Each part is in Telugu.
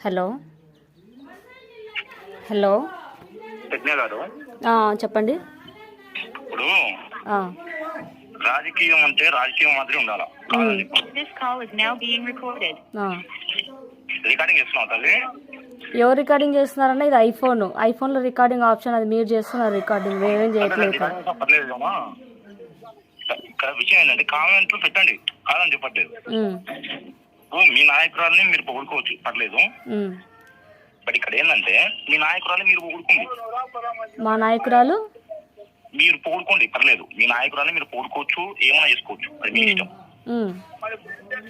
హలో. హలో. గారు. చెప్పండి. ఇప్పుడు ఆ, రాజకీయం అంటే రాజకీయం మాదిరి ఉండాలా. రికార్డింగ్ చేస్తున్నావు తల్లి? ఎవరు రికార్డింగ్ చేస్తున్నారంటే ఇది ఐఫోన్ ఐఫోన్లో రికార్డింగ్ ఆప్షన్ అది మీరు చేస్తున్నారు రికార్డింగ్ మేమేం చేయట్లేదు విషయం ఏంటంటే కామెంట్లు పెట్టండి. కాదని చెప్పట్లేదు. మీ నాయకురాలని మీరు పొగుడుకోవచ్చు. పర్లేదు. బట్ ఇక్కడ ఏంటంటే మీ నాయకురాలని మీరు పొగుడుకోండి. మా నాయకురాలు? మీరు పొగుడుకోండి. పర్లేదు. మీ నాయకురాలని మీరు పొగుడుకోవచ్చు ఏమైనా చేసుకోవచ్చు. అది మీ ఇష్టం.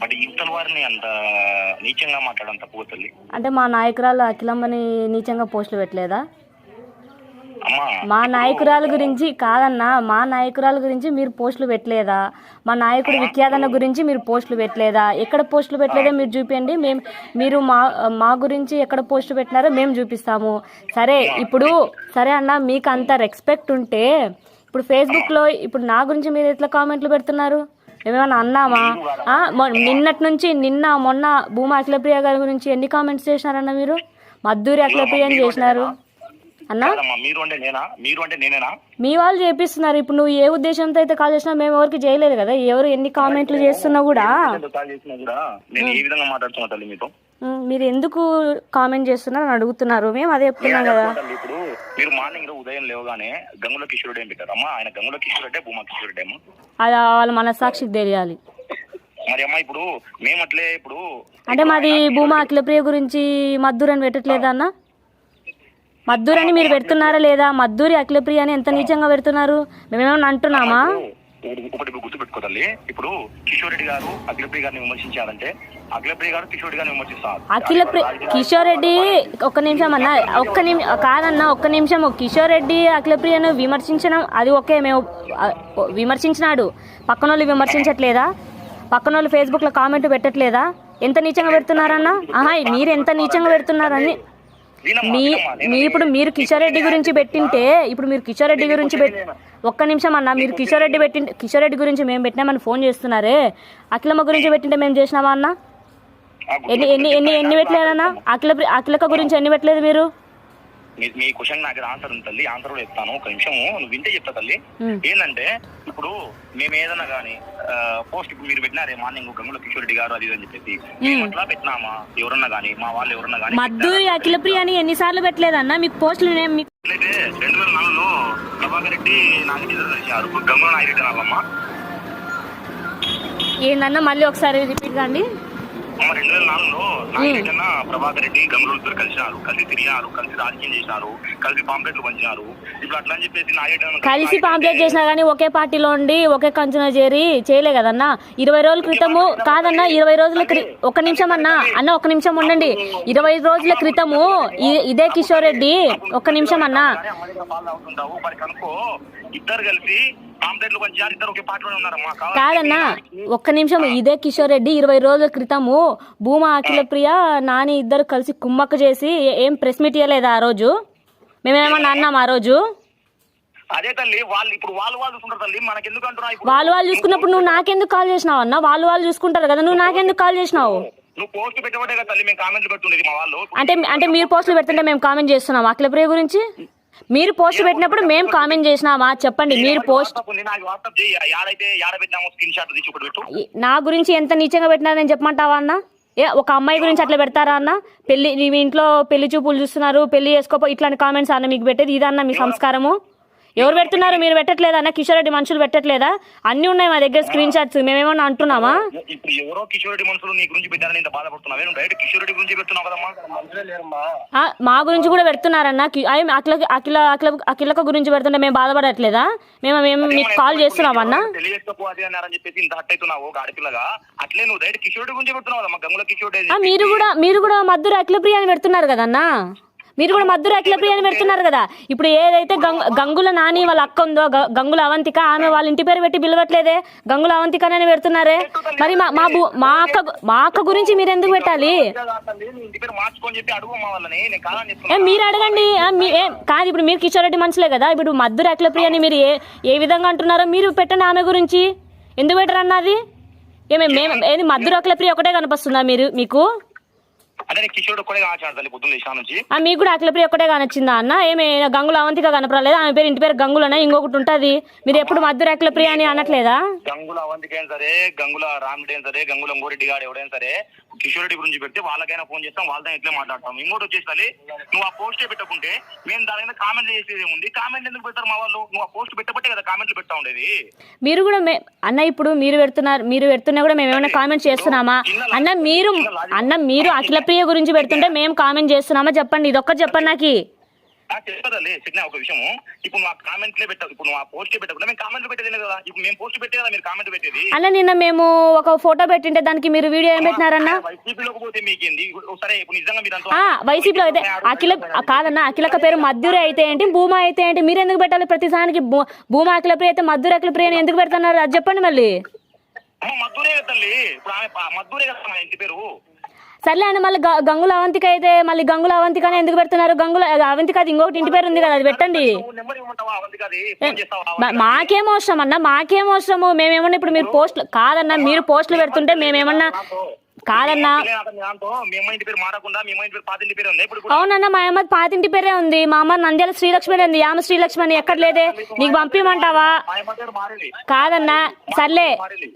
బట్ ఇంతల వారిని అంత నీచంగా మాట్లాడంత పోతల్లి అంటే మా నాయకురాలు అఖిలమ్మని నీచంగా పోస్టులు పెట్టలేదా? మా నాయకురాల గురించి కాదన్నా మా నాయకురాల గురించి మీరు పోస్టులు పెట్టలేదా? మా నాయకుడు విఖ్యాతన గురించి మీరు పోస్టులు పెట్టలేదా? ఎక్కడ పోస్టులు పెట్టలేదో మీరు చూపించండి మేము మీరు మా మా గురించి ఎక్కడ పోస్టులు పెట్టినారో మేము చూపిస్తాము. సరే ఇప్పుడు సరే అన్న మీకు అంత రెస్పెక్ట్ ఉంటే ఇప్పుడు ఫేస్బుక్లో ఇప్పుడు నా గురించి మీరు ఎట్లా కామెంట్లు పెడుతున్నారు? మేమేమన్నా అన్నామా? నిన్నటి నుంచి నిన్న మొన్న భూమా అఖిలప్రియ గారి గురించి ఎన్ని కామెంట్స్ చేసినారన్న మీరు? మద్దూరి అఖిలప్రియ అని చేసినారు. అన్నా? కాదమ్మా మీరు అంటే నేనా? మీరు అంటే నేనేనా? మీ వాళ్ళు చేపిస్తున్నారు. ఇప్పుడు నువ్వు ఏ ఉద్దేశంతో అయితే కాల్ చేసినా మేము ఎవరికి చేయలేదు కదా? ఎవరు ఎన్ని కామెంట్లు చేస్తున్నా కూడా? ఎంత కాల్ చేసినా కూడా నేను ఏ విధంగా మాట్లాడుతున్నా తల్లి మీతో? ఉమ్, మీరు ఎందుకు కామెంట్ చేస్తున్నారు? అని అడుగుతున్నారు. మేము అదే చెప్తున్నాం కదా. ఇప్పుడు మీరు మార్నింగ్ ఉదయం లేవగానే గంగుల కిషోరుడు ఏం పెట్టారు. అమ్మా ఆయన గంగుల కిషోరుడే భూమా కిషోరుడే అది వాళ్ళ మనస్సాక్షికి తెలియాలి. మరి అమ్మా ఇప్పుడు మేము అట్లే ఇప్పుడు అంటే మాది భూమా అఖిలప్రియ గురించి మద్దూరు అని పెట్టట్లేదా అన్న? మద్దూరు అని మీరు పెడుతున్నారా లేదా? మద్దూరి అఖిలప్రియ అని ఎంత నీచంగా పెడుతున్నారు? మేమేమన్నా అంటున్నామా? ఒకటి గుర్తు ఇప్పుడు కిషోర్ రెడ్డి గారు అఖిలప్రియ గారిని విమర్శించారంటే అఖిలప్రియ గారు కిషోర్ రెడ్డి గారిని విమర్శిస్తారు కిషోర్ రెడ్డి ఒక్క నిమిషం అన్న ఒక్క నిమిషం కాదన్న ఒక్క నిమిషం. కిషోర్ రెడ్డి అఖిలప్రియను విమర్శించడం అది ఓకే. మేము విమర్శించినాడు. పక్కన వాళ్ళు విమర్శించట్లేదా? పక్కన వాళ్ళు ఫేస్బుక్లో కామెంట్ పెట్టట్లేదా? ఎంత నీచంగా పెడుతున్నారన్న? ఆహా మీరు ఎంత నీచంగా పెడుతున్నారని మీ మీ ఇప్పుడు మీరు కిషోర్ రెడ్డి గురించి పెట్టింటే ఇప్పుడు మీరు కిషోర్ రెడ్డి గురించి పెట్టి ఒక్క నిమిషం అన్న మీరు కిషోర్ రెడ్డి పెట్టి కిషోర్ రెడ్డి గురించి మేము పెట్టినామని ఫోన్ చేస్తున్నారే? అఖిలమ్మ గురించి పెట్టింటే మేము చేసినామా అన్న? ఎన్ని ఎన్ని ఎన్ని ఎన్ని పెట్టలేదన్నా? అఖిల అఖిలక గురించి ఎన్ని పెట్టలేదు మీరు? మీ క్వశ్చన్ నాకు ఆన్సర్ ఉంది తల్లి. ఆన్సర్ కూడా చెప్తాను. ఒక నిమిషము. నువ్వు వింటే చెప్తా తల్లి. ఏంటంటే ఇప్పుడు మేము ఏదైనా కానీ పోస్ట్ ఇప్పుడు మీరు పెట్టినారే మార్నింగ్ గంగుల కిషోర్ రెడ్డి గారు అది అని చెప్పేసి. మేము. అట్లా పెట్టినామా? ఎవరన్నా కానీ మా వాళ్ళు ఎవరన్నా కానీ మద్దూరి అఖిల ప్రియ అని ఎన్నిసార్లు పెట్టలేదన్నా? మీకు పోస్టులు రెండు వేల నాలుగులో ప్రభాకర్ రెడ్డి ఎదురు కలిసారు గంగుల నాయరెడ్డి నాలమ్మ ఏందన్నా? మళ్ళీ ఒకసారి రిపీట్ కండి రెండు వేల నాలుగులో నాగిరెడ్డి అన్న ప్రభాకర్ రెడ్డి కలిసినారు కలిసి తిరిగినారు కలిసి రాజకీయం చేసినారు కలిసి పాంప్లెట్లు పంచినారు. ఇప్పుడు అట్లా అని చెప్పేసి నాగిరెడ్డి కలిసి పాంప్లెట్ చేసినా కానీ ఒకే పార్టీలో ఉండి ఒకే కంచున చేరి చేయలే కదన్నా? ఇరవై రోజుల క్రితము కాదన్నా ఇరవై రోజుల ఒక నిమిషం అన్నా అన్న ఒక నిమిషం ఉండండి. ఇరవై రోజుల క్రితము ఇదే కిషోర్ రెడ్డి ఒక్క నిమిషం అన్నా. ఇద్దరు కలిసి పాంప్లెట్లు పంచారు ఇద్దరు ఒకే పార్టీలోనే ఉన్నారమ్మా. కావాలి కాదన్నా ఒక్క నిమిషం ఇదే కిషోర్ రెడ్డి ఇరవై రోజుల క్రితము భూమా అఖిల ప్రియ నాని ఇద్దరు కలిసి కుమ్మక్క చేసి ఏ- ఏం ప్రెస్ మీట్ ఇవ్వలేదా ఆ రోజు? మేమేమన్నా అన్నాం ఆ రోజు? అదే తల్లి వాళ్ళు ఇప్పుడు వాళ్ళు వాళ్ళు చూసుకుంటారు తల్లి మనకి ఎందుకు ఇప్పుడు? వాళ్ళు వాళ్ళు చూసుకున్నప్పుడు నువ్వు నాకెందుకు కాల్ చేసినావు అన్న? వాళ్ళు వాళ్ళు చూసుకుంటారు కదా నువ్వు నాకెందుకు కాల్ చేసినావు? నువ్వు పోస్ట్ పెట్టబట్టే కదా తల్లి మేము కామెంట్లు పెట్టుండేది మా వాళ్ళు. అంటే అంటే మీరు పోస్టులు పెడుతుంటే మేము కామెంట్ చేస్తున్నాం అఖిల ప్రియ గురించి? మీరు పోస్ట్ పెట్టినప్పుడు మేము కామెంట్ చేసినామా? చెప్పండి మీరు పోస్ట్ నా గురించి ఎంత నీచంగా పెట్టినారని చెప్పమంటావా అన్న? ఏ ఒక అమ్మాయి గురించి అట్లా పెడతారా అన్న? పెళ్ళి మీ ఇంట్లో పెళ్ళి చూపులు చూస్తున్నారు పెళ్ళి చేసుకోపో ఇట్లాంటి కామెంట్స్ అన్న మీకు పెట్టేది ఇదన్న మీ సంస్కారము? ఎవరు పెడుతున్నారు? మీరు పెట్టట్లేదా అన్న? కిషోర్ రెడ్డి మనుషులు పెట్టట్లేదా? అన్నీ ఉన్నాయి మా దగ్గర స్క్రీన్ షాట్స్ మేమేమన్నా అంటున్నామా? ఇప్పుడు ఎవరో కిషోర్ రెడ్డి మనుషులు నీ గురించి పెట్టారని ఇంత బాధపడుతున్నావే. నువ్వు డైరెక్ట్ కిషోర్ రెడ్డి గురించి పెడుతున్నావు కదమ్మా? మనుషులే లేరమ్మా ఆ, మా గురించి కూడా పెడుతున్నారన్న. కి- అఖిల అఖిల అఖిల అఖిలక గురించి పెడుతుంటే మేము బాధపడట్లేదా? మేము మేము మీకు కాల్ చేస్తున్నామన్నా తెలియకపో అది అన్నారని చెప్పేసి ఇంత హట్ అవుతున్నావు ఒక ఆడపిల్లగా? అట్లే నువ్వు డైరెక్ట్ కిషోర్ రెడ్డి గురించి పెడుతున్నావు కదమ్మా. గంగుల కిషోర్ రెడ్డి ఆ, మీరు కూడా మీరు కూడా మద్దూరు అఖిల ప్రియ అని పెడుతున్నారు కదన్నా? మీరు కూడా మద్దూరు అఖిల ప్రియ అని పెడుతున్నారు కదా. ఇప్పుడు ఏదైతే గంగు గంగుల నాని వాళ్ళ అక్క ఉందో గ- గంగుల అవంతిక ఆమె వాళ్ళ ఇంటి పేరు పెట్టి పిలవట్లేదే? గంగుల అవంతిక అని పెడుతున్నారే? మరి మా మా మా అక్క మా అక్క గురించి మీరు ఎందుకు పెట్టాలి? ఏ మీరు అడగండి. మీ కాదు ఇప్పుడు మీరు కిషోర్ రెడ్డి మనుషులే కదా. ఇప్పుడు మద్దూరు అఖిల ప్రియ అని మీరు ఏ ఏ విధంగా అంటున్నారో మీరు పెట్టండి ఆమె గురించి. ఎందుకు పెట్టరు అన్నది ఏమే మేము ఏది మద్దూరు అఖిల ప్రియ ఒకటే కనిపిస్తుందా మీరు మీకు? అదే కిషోర్ ఒక్కడే తల్లి పొద్దున్న లేచిన నుంచి. మీకు కూడా అఖిలప్రియ ఒక్కటే కనొచ్చిందా అన్న? ఏమి గంగుల అవంతిగా కనపడలేదు? ఆమె పేరు ఇంటి పేరు గంగులనే? ఇంకొకటి ఉంటుంది. మీరు ఎప్పుడు మధ్య అఖిలప్రియ అని అనట్లేదా? గంగుల అవంతికైనా సరే గంగుల రామిడి అయినా సరే గంగుల గోరెడ్డి గారు ఎవడైనా సరే కిషోర్ రెడ్డి గురించి పెడితే వాళ్ళకైనా ఫోన్ చేస్తాం వాళ్ళతో ఇట్లే మాట్లాడతాం. ఇంకోటి వచ్చేసి తల్లి, నువ్వు ఆ పోస్ట్ పెట్టుకుంటే మేము దాని మీద కామెంట్ చేసేది ఏముంది? కామెంట్ ఎందుకు పెడతారు మా వాళ్ళు? నువ్వు ఆ పోస్ట్ పెట్టబట్టే కదా కామెంట్లు పెడతా ఉండేది. మీరు కూడా అన్న ఇప్పుడు మీరు పెడుతున్నారు మీరు పెడుతున్నా కూడా మేము ఏమైనా కామెంట్ చేస్తున్నామా? అన్న మీరు అన్న మీరు అఖిలప్రియ గురించి పెడుతుంటే మేము కామెంట్ చేస్తున్నామా? చెప్పండి ఇది ఒక్కటి చెప్పండి నాకు. నాకు చెప్పదలే సిగ్నా ఒక విషయము. ఇప్పుడు నువ్వు ఆ కామెంట్లే పెట్టావు ఇప్పుడు నువ్వు ఆ పోస్ట్ పెట్టకుండా మేము కామెంట్లు పెట్టేది కదా? ఇప్పుడు మేము పోస్ట్ పెట్టే కదా మీరు కామెంట్ పెట్టేది? అన్న నిన్న మేము ఒక ఫోటో పెట్టింటే దానికి మీరు వీడియో ఏం పెట్టినారన్న? వైసీపీలోకి పోతే మీకేంది? సరే ఇప్పుడు నిజంగా మీరు అంతా ఆ, వైసీపీలో అయితే అఖిల కాదన్న అఖిలక పేరు మద్దూరి అయితే ఏంటి భూమా అయితే ఏంటి? మీరు ఎందుకు పెట్టాలి ప్రతిసారికి భూ- భూమా అఖిలప్రియ అయితే మద్దూరి అఖిలప్రియ అని ఎందుకు పెడుతున్నారు? అది చెప్పండి మళ్ళీ. మద్దూరే తల్లి. ఇప్పుడు ఆమె ప- మద్దూరే కదా ఇంటి పేరు. సర్లే అని మళ్ళీ గంగుల అవంతిక అయితే మళ్ళీ గంగుల అవంతిక అని ఎందుకు పెడుతున్నారు? గంగుల అవంతిక అది ఇంకొకటి ఇంటి పేరు ఉంది కదా అది పెట్టండి. మాకేం అవసరం అన్న మాకేం అవసరము? మేమేమన్నా ఇప్పుడు మీరు పోస్టులు కాదన్న మీరు పోస్టులు పెడుతుంటే మేమేమన్నా కాదన్నా. అవునన్న మా అమ్మ పాతింటి పేరే ఉంది. మా అమ్మ నంద్యాల శ్రీలక్ష్మి ఉంది. ఆమె శ్రీలక్ష్మి అని ఎక్కడ లేదే. నీకు పంపిమంటావా? కాదన్నా సర్లే.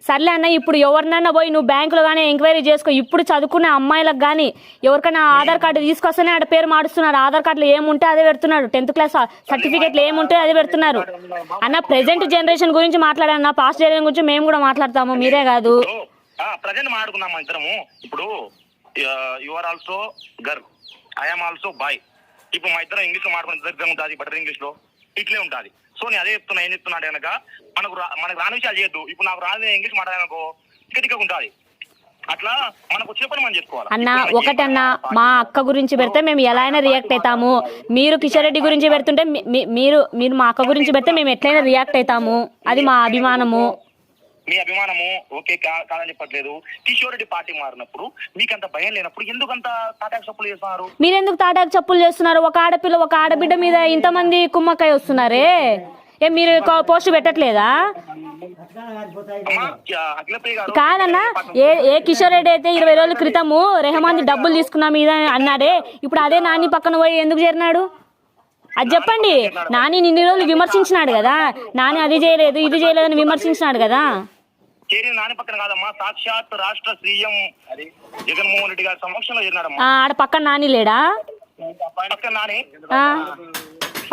సర్లే అన్న ఇప్పుడు ఎవరినన్నా పోయి నువ్వు బ్యాంకులో కానీ ఎంక్వైరీ చేసుకో. ఇప్పుడు చదువుకునే అమ్మాయిలకు కానీ ఎవరికైనా ఆధార్ కార్డు తీసుకొస్తేనే ఆడ పేరు మారుస్తున్నారు. ఆధార్ కార్డులో ఏముంటే అదే పెడుతున్నారు టెన్త్ క్లాస్ సర్టిఫికేట్లు ఏముంటే అదే పెడుతున్నారు. అన్న ప్రెజెంట్ జనరేషన్ గురించి మాట్లాడన్న పాస్ట్ జనరేషన్ గురించి మేము కూడా మాట్లాడతాము. మీరే కాదు. ప్రజెంట్ మాట్లాడుకున్నాం మా ఇద్దరము? ఇప్పుడు you are also girl I'm also boy ఇప్పుడు మా ఇద్దరం ఇంగ్లీష్లో మాట్లాడుకున్న దగ్గర ఉంటుంది బటర్ ఇంగ్లీష్లో. ఇట్లే ఉంటుంది. సో నేను అదే చెప్తున్నా ఏం చెప్తున్నాడు కనుక మనకు మనకు రాని విషయాలు చేయొద్దు. ఇప్పుడు నాకు రాని ఇంగ్లీష్ మాట్లాడాలనుకో టికెట్ ఉంటుంది. అట్లా మనకు అన్న ఒకటన్నా మా అక్క గురించి పెడితే మేము ఎలా అయినా రియాక్ట్ అవుతాము. మీరు కిషన్ రెడ్డి గురించి పెడుతుంటే మీరు మీరు మా అక్క గురించి పెడితే మేము ఎట్లయినా రియాక్ట్ అవుతాము. అది మా అభిమానము. మీ అభిమానము ఓకే కాదని చెప్పట్లేదు. కిషోర్ రెడ్డి పార్టీ మారినప్పుడు మీకు అంత భయం లేనప్పుడు ఎందుకు అంత తాటాకు సప్పులు చేస్తున్నారు? మీరెందుకు తాటాకు చప్పులు చేస్తున్నారు? ఒక ఆడపిల్ల ఒక ఆడబిడ్డ మీద ఇంతమంది కుమ్మకాయ వస్తున్నారే? ఏ మీరు పోస్ట్ పెట్టట్లేదా? కాదన్నా ఏ ఏ కిషోర్ రెడ్డి అయితే ఇరవై రోజుల క్రితము రెహమాన్ డబ్బులు తీసుకున్నా మీద అన్నాడే ఇప్పుడు అదే నాని పక్కన పోయి ఎందుకు చేరినాడు? అది చెప్పండి. నాని ఇన్ని రోజులు విమర్శించినాడు కదా. నాని అది చేయలేదు ఇది చేయలేదని విమర్శించినాడు కదా. చేరిన నాని పక్కన కాదమ్మా సాక్షాత్ రాష్ట్ర సీఎం జగన్మోహన్ రెడ్డి గారి సమక్షంలో చేరినాడమ్మా. ఆడ పక్కన నాని లేడా? పక్కన నాని.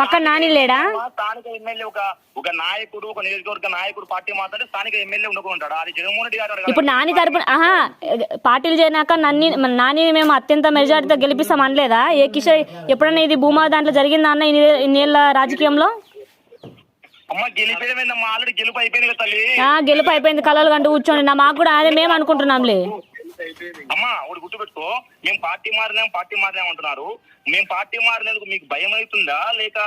పక్కన నాని లేడా? స్థానిక ఎమ్మెల్యే ఒక ఒక నాయకుడు ఒక నియోజకవర్గ నాయకుడు పార్టీ మాట్లాడి స్థానిక ఎమ్మెల్యే ఉండకుంటాడు అది జగన్మోహన్ రెడ్డి గారు. ఇప్పుడు నాని తరపున ఆహా పార్టీలు చేరినాక నన్ని నాని మేము అత్యంత మెజారిటీతో గెలిపిస్తాం అనలేదా? ఏ కిషోర్ ఎప్పుడన్నా ఇది భూమా దాంట్లో జరిగిందా అన్న ఇన్ని ఇన్నేళ్ళ రాజకీయంలో అమ్మ గెలిపేదేమైందమ్మా ఆల్రెడీ గెలుపు అయిపోయింది కదా తల్లి ఆ గెలుపు అయిపోయింది కలలు కంటూ కూర్చోండి. నా మాకు కూడా అదే మేము అనుకుంటున్నాంలే. అమ్మా ఒకటి గుర్తుపెట్టుకో. మేము పార్టీ మారినాం పార్టీ మారినాం అంటున్నారు. మేము పార్టీ మారినందుకు మీకు భయం అవుతుందా? లేక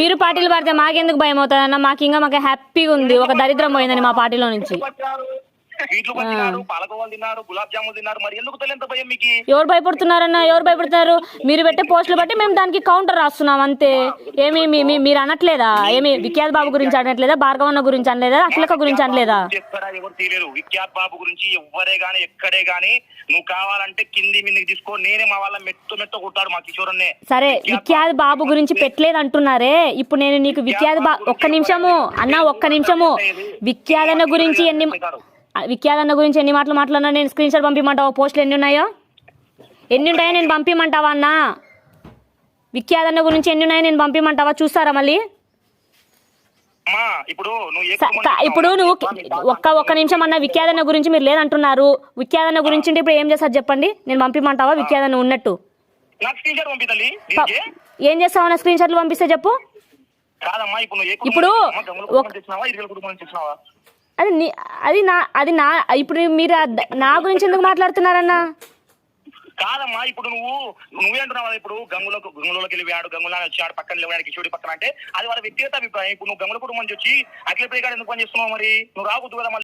మీరు పార్టీలు పడితే మాకెందుకు భయం అవుతుంది అన్న మాకు ఇంకా మాకు హ్యాపీగా ఉంది. ఒక దరిద్రం పోయిందని మా పార్టీలో నుంచి. స్వీట్లు తిన్నారు పాలకోవాలు తిన్నారు గులాబ్ జాములు తిన్నారు మరి ఎందుకు తల్లి ఎంత భయం మీకు? ఎవరు భయపడుతున్నారన్న? ఎవరు భయపడుతున్నారు మీరు పెట్టే పోస్టులు బట్టి మేము దానికి కౌంటర్ రాస్తున్నాం అంతే. ఏమి మీరు అనట్లేదా? ఏమి విఖ్యాత్ బాబు గురించి అనట్లేదా? భార్గవన్న గురించి అనలేదా? అఖిలక గురించి అనలేదా? ఎక్కడ ఎవరు తీయలేరు. విఖ్యాత్ బాబు గురించి ఎవ్వరే గాని ఎక్కడే గాని నువ్వు కావాలంటే కింది మిందికి తీసుకో నేనే మా వాళ్ళ మెత్త మెత్త కొట్టాడు మా కిషోర్ సరే విఖ్యాత్ బాబు గురించి పెట్టలేదు అంటున్నారే ఇప్పుడు నేను నీకు విఖ్యాత్ బా ఒక్క నిమిషము అన్న ఒక్క నిమిషము. విఖ్యాతన్న గురించి ఎన్ని ఆ, విఖ్యాతన్న గురించి ఎన్ని మాటలు మాట్లాడినా నేను స్క్రీన్ షాట్ పంపిమంటావా? పోస్టులు ఎన్ని ఉన్నాయో ఎన్ని ఉంటాయో నేను పంపిమంటావా అన్న? విఖ్యాతన్న గురించి ఎన్ని ఉన్నాయో నేను పంపిమంటావా? చూస్తారా మళ్ళీ? ఇప్పుడు నువ్వు ఒక్క ఒక్క నిమిషం అన్న విఖ్యాతన్న గురించి మీరు లేదంటున్నారు. విఖ్యాతన్న గురించి ఇప్పుడు ఏం చేస్తారు చెప్పండి? నేను పంపిమంటావా? విఖ్యాతన్న ఉన్నట్టు. ఏం చేస్తావన్న స్క్రీన్ షాట్లు పంపిస్తే చెప్పు. ఇప్పుడు అది నీ అది నా అది నా ఇప్పుడు మీరు నా గురించి ఎందుకు మాట్లాడుతున్నారన్న? కాదమ్మా ఇప్పుడు నువ్వు నువ్వే అంటున్నావు ఇప్పుడు గంగులకు గంగులోకి ఆడు గంగులా వచ్చాడు పక్కన లేవాడు కిషోడి పక్కన అంటే అది వాళ్ళ వ్యక్తిగత అభిప్రాయం. ఇప్పుడు నువ్వు గంగుల కుటుంబం వచ్చి అఖిల ప్రియ గారు ఎందుకు పని చేస్తున్నావు మరి? నువ్వు రాకూడదు కదా